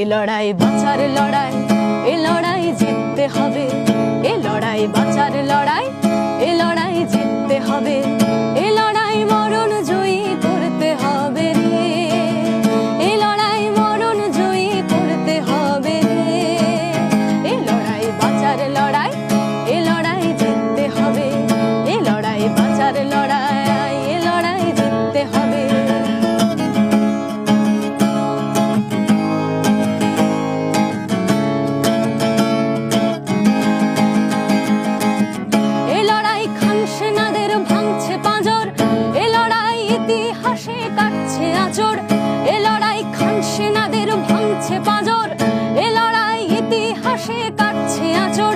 এ লড়াই বাঁচার লড়াই এ লড়াই জিততে হবে। হাসে কাটছে আচর এ লড়াই খান সেনাদের ভাঙছে এ লড়াই ইতিহাসে কাটছে আচর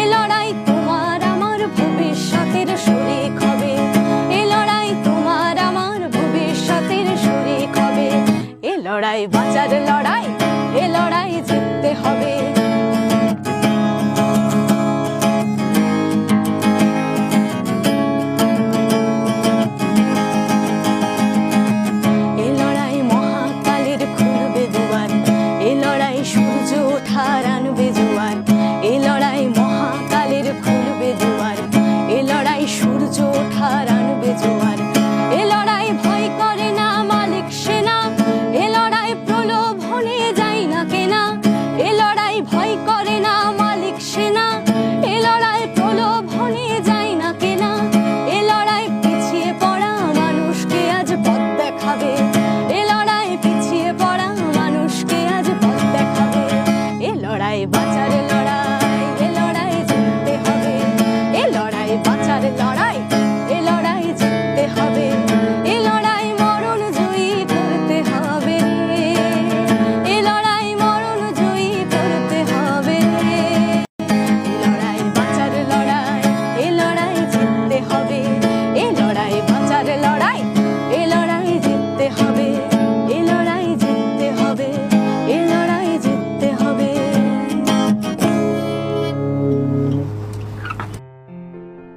এ লড়াই তোমার আমার ভবিষ্যতের শরিক হবে। এ লড়াই তোমার আমার ভবিষ্যতের শরিক হবে। এ লড়াই বাজার লড়াই জোঠার আনবে জোয়ার